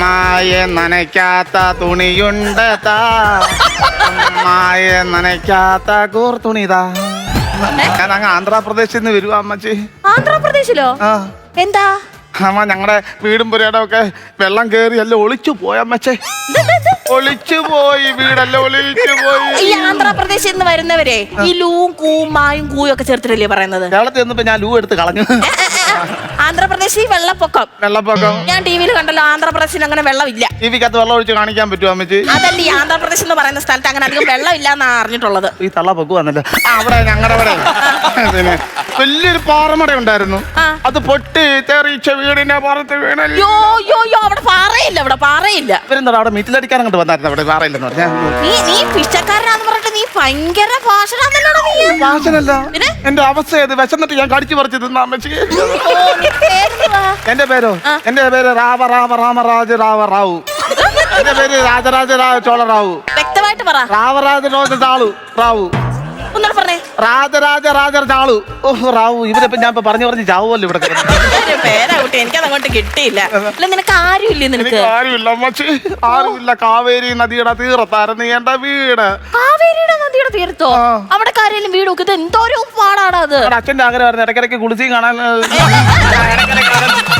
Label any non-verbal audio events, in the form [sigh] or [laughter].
മായ നനയ്ക്കാത്ത തുണിയുണ്ട് താ. അമ്മായെ നനയ്ക്കാത്ത കൂർ തുണിതാ. ഞാൻ അങ്ങ് ആന്ധ്രാപ്രദേശിൽ നിന്ന് വരുവാ അമ്മച്ചി. ആന്ധ്രാപ്രദേശിലോ? ആ. എന്താ? അമ്മ ഞങ്ങളുടെ വീടും പുരയുടെ ഒക്കെ വെള്ളം കയറി എല്ലാം ഒളിച്ചു പോയി അമ്മച്ചേ. ഒളിച്ചു പോയി വീടെല്ലാം ഒളിച്ചു പോയി. ഈ ആന്ധ്രാപ്രദേശിൽ നിന്ന് വരുന്നവരെ ഈ ലൂ കൂവും മായും കൂയും ഒക്കെ ചേർത്തിട്ടല്ലേ പറയുന്നത്? കേരളത്തിൽ നിന്നിപ്പോ ഞാൻ ലൂ എടുത്ത് കളഞ്ഞു. ആന്ധ്രാപ്രദേശിൽ വെള്ളപ്പൊക്കം. വെള്ളപ്പൊക്കം. ഞാൻ ടി വിയിൽ കണ്ടല്ലോ ആന്ധ്രാപ്രദേശിൽ അങ്ങനെ വെള്ളമില്ല. ടിവിക്കകത്ത് വെള്ളം ഒഴിച്ച് കാണിക്കാൻ പറ്റുമോ അമ്മച്ചി? അതല്ല ഈ ആന്ധ്രാപ്രദേശ് എന്ന് പറയുന്ന സ്ഥലത്ത് അങ്ങനെ അധികം വെള്ളമില്ല ഇല്ല എന്നാ അറിഞ്ഞിട്ടുള്ളത്. ഈ തള്ള പൊക്കു വന്നല്ലോ അവിടെ ഞങ്ങളുടെ അവിടെ. പിന്നെ വലിയൊരു പാറമട ഉണ്ടായിരുന്നു. ആ. അത് പൊട്ടി തെറിച്ച വീടിന്റെ പുറത്ത് വീണല്ലോ. യോ യോ യോ അവിടെ പാറയില്ല അവിടെ പാറയില്ല. ഇവരെന്താ അവിടെ മീറ്റിലടിക്കാൻ അങ്ങോട്ട് വന്നായിരുന്നു അവിടെ പാറയില്ലെന്ന് പറഞ്ഞാൽ നീ നീ പിച്ചക്കാരനാന്ന് പറഞ്ഞിട്ട് നീ ഭയങ്കര ഭാഷണല്ലോ നീ. വാസനല്ല പിന്നെ? എന്റെ അവസ്ഥ ഏത്? വിശന്നിട്ട് ഞാൻ കടിച്ചു പറിച്ചു തിന്നാ അമ്മച്ചി? എന്റെ പേരോ? എന്റെ പേര് രാമ രാമ രാജ രാവ റാവു. എന്റെ പേര് രാജരാജ രാവ ചോള റാവു. വ്യക്തമായിട്ട് പറ. രാമരാജ രാജ ചാളു റാവു. രാജരാജ രാജ ചാളു. ഓഹ് റാവു ഇവരിപ്പോ ഞാൻ ഇപ്പൊ പറഞ്ഞു പറഞ്ഞു ചാവുമല്ലോ ഇവിടെ കിടന്ന്. ഒരു പേരാ എനിക്കത് അങ്ങോട്ട് കിട്ടിയില്ല. നിനക്ക് ആരുമില്ലേ നിനക്ക്? ആരുമില്ല അമ്മച്ചി. ആരുമില്ല കാവേരി നദിയുടെ തീരത്തായിരുന്നു എന്റെ വീട്. ആ. അവിടെ കാര്യം വീട് ഇത് എന്തോരം പാടാണ് അത്? അച്ഛന്റെ ആഗ്രഹമായിരുന്നു. ഇടയ്ക്കിടയ്ക്ക് കുളിച്ചും കാണാൻ. [laughs]